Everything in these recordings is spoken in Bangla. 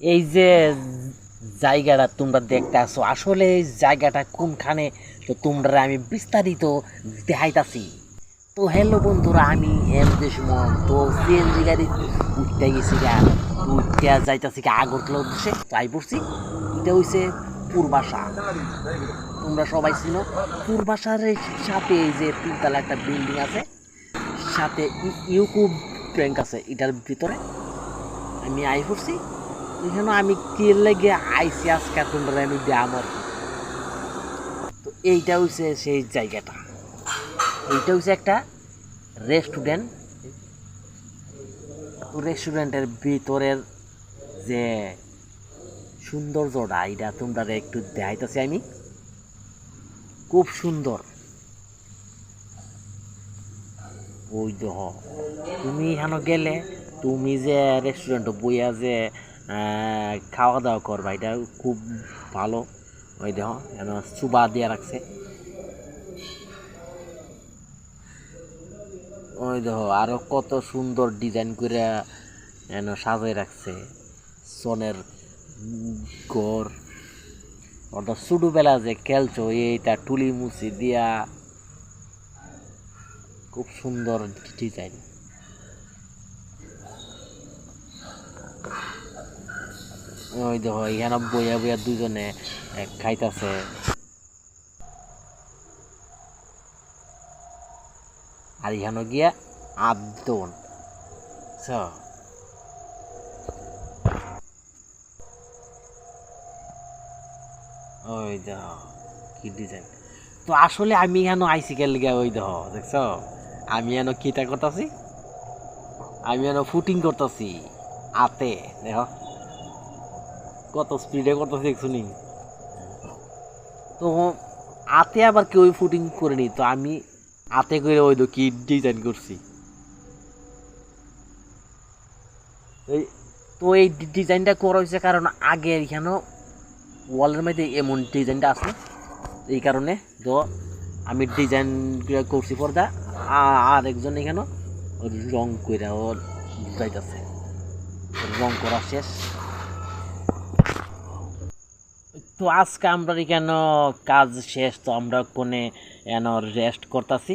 এই যে জায়গাটা তোমরা দেখতে আসো আসলে এই জায়গাটা কোনখানে? তো তোমরা আমি বিস্তারিত দেখাইতাছি। তো হ্যালো বন্ধুরা, আমি এম যে সময় তো সিএনজি গাড়ি উঠতে গেছি গা, উঠতে যাইতাছি গা আগরতলা উদ্দেশ্যে, তাই পড়ছি এটা হইছে পূর্বাশা। তোমরা সবাই ছিল পূর্বাশার সাথে এই যে তিনতলা একটা বিল্ডিং আছে, সাথে ইউকো ব্যাংক আছে, এটার ভিতরে। আমি আই পড়ছি এখানে আমি কি লেগে আইসি আজকে তোমরা আমি দাম আর। তো এইটা হচ্ছে সেই জায়গাটা। এইটা হচ্ছে একটা রেস্টুরেন্ট রেস্টুরেন্টের ভিতরের যে সৌন্দর্যটা এটা তোমরা একটু দেখাইতেছি আমি। খুব সুন্দর। ওই দেহ তুমি এখানে গেলে, তুমি যে রেস্টুরেন্টে বইয়া যে খাওয়া দাওয়া করবা এটা খুব ভালো। ওই দেহ এখানে চুবা দিয়ে রাখছে। ওই দেখো, আরও কত সুন্দর ডিজাইন করে এন সাজাই রাখছে। সনের ঘর। অর্থাৎ ছোটবেলা যে খেলছো, এইটা টুলি মুছি দিয়া। খুব সুন্দর ডিজাইন ওই দেখো, এখানে বইয়া বইয়া দুজনে খাইতাছে। আর এখানে গিয়া So. ওই দেখ, কি ডিজাইন তো আসলে আমি এখানে আইসি কে লিগে ওই দেখ, দেখছ? আমি এনো কিটা করতেছি? আমি এনো ফুটিং করতেছি আতে দেখ। কত স্পিডে কত দেখছ তো আতে আবার কেউ ফুটিং করেনি তো আমি আতে করে ওই কি ডিজাইন করছি। তো এই ডিজাইনটা করা হয়েছে কারণ আগে এখানে ওয়ালের মধ্যে এমন ডিজাইনটা আছে। এই কারণে তো আমি ডিজাইন করছি পর্দা, আর একজন এখানে রং করে ও যাইতেছে। রং করা শেষ। তো আজকে আমরা কেন কাজ শেষ? তো আমরা কোনে এন রেস্ট করতেছি?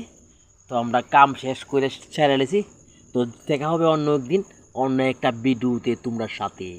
তো আমরা কাম শেষ করে ছেড়ে তো দেখা হবে অন্য একদিন, অন্য একটা ভিডিওতে তোমরা সাথে।